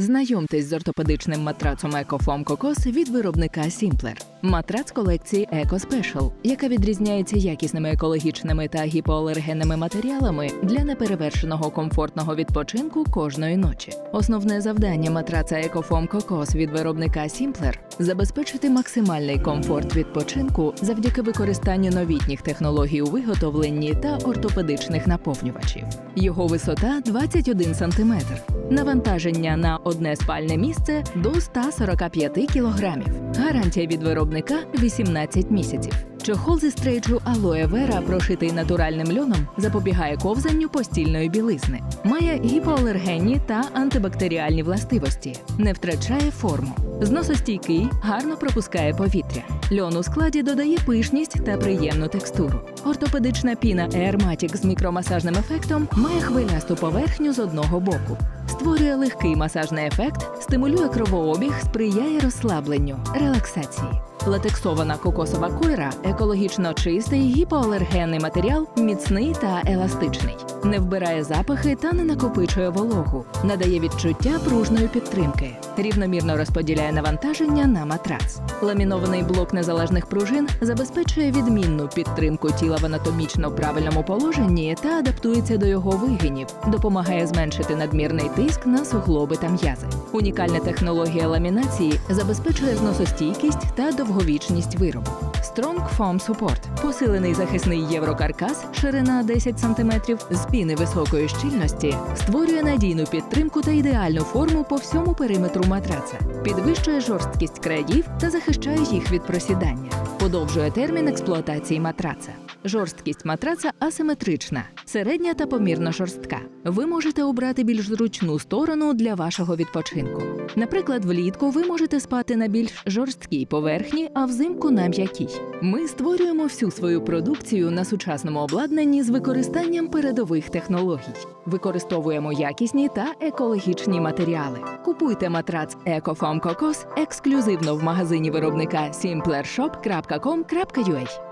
Знайомтесь з ортопедичним матрацом Екофом Кокос від виробника Сімплер. Матрац колекції Еко Special, яка відрізняється якісними екологічними та гіпоалергенними матеріалами для неперевершеного комфортного відпочинку кожної ночі. Основне завдання матраца Екофом Кокос від виробника Сімплер забезпечити максимальний комфорт відпочинку завдяки використанню новітніх технологій у виготовленні та ортопедичних наповнювачів. Його висота 21 см. Навантаження на одне спальне місце до 145 кг. Гарантія від виробника 18 місяців. Чохол зі стрейчу алоє вера, прошитий натуральним льоном, запобігає ковзанню постільної білизни. Має гіпоалергенні та антибактеріальні властивості, не втрачає форму. Зносостійкий, гарно пропускає повітря. Льон у складі додає пишність та приємну текстуру. Ортопедична піна Airmatic з мікромасажним ефектом має хвилясту поверхню з одного боку. Створює легкий масажний ефект, стимулює кровообіг, сприяє розслабленню, релаксації. Латексована кокосова койра екологічно чистий гіпоалергенний матеріал, міцний та еластичний. Не вбирає запахи та не накопичує вологу, надає відчуття пружної підтримки, рівномірно розподіляє навантаження на матрац. Ламінований блок незалежних пружин забезпечує відмінну підтримку тіла в анатомічно правильному положенні та адаптується до його вигинів, допомагає зменшити надмірний тиск на суглоби та м'язи. Унікальна технологія ламінації забезпечує зносостійкість та довговічність виробу. Strong Foam Support – посилений захисний єврокаркас, ширина 10 см, з піни високої щільності, створює надійну підтримку та ідеальну форму по всьому периметру матраца, підвищує жорсткість країв та захищає їх від просідання, подовжує термін експлуатації матраца. Жорсткість матраца асиметрична, середня та помірно жорстка. Ви можете обрати більш зручну сторону для вашого відпочинку. Наприклад, влітку ви можете спати на більш жорсткій поверхні, а взимку на м'якій. Ми створюємо всю свою продукцію на сучасному обладнанні з використанням передових технологій. Використовуємо якісні та екологічні матеріали. Купуйте матрац Ecofoam Cocos ексклюзивно в магазині виробника simplershop.com.ua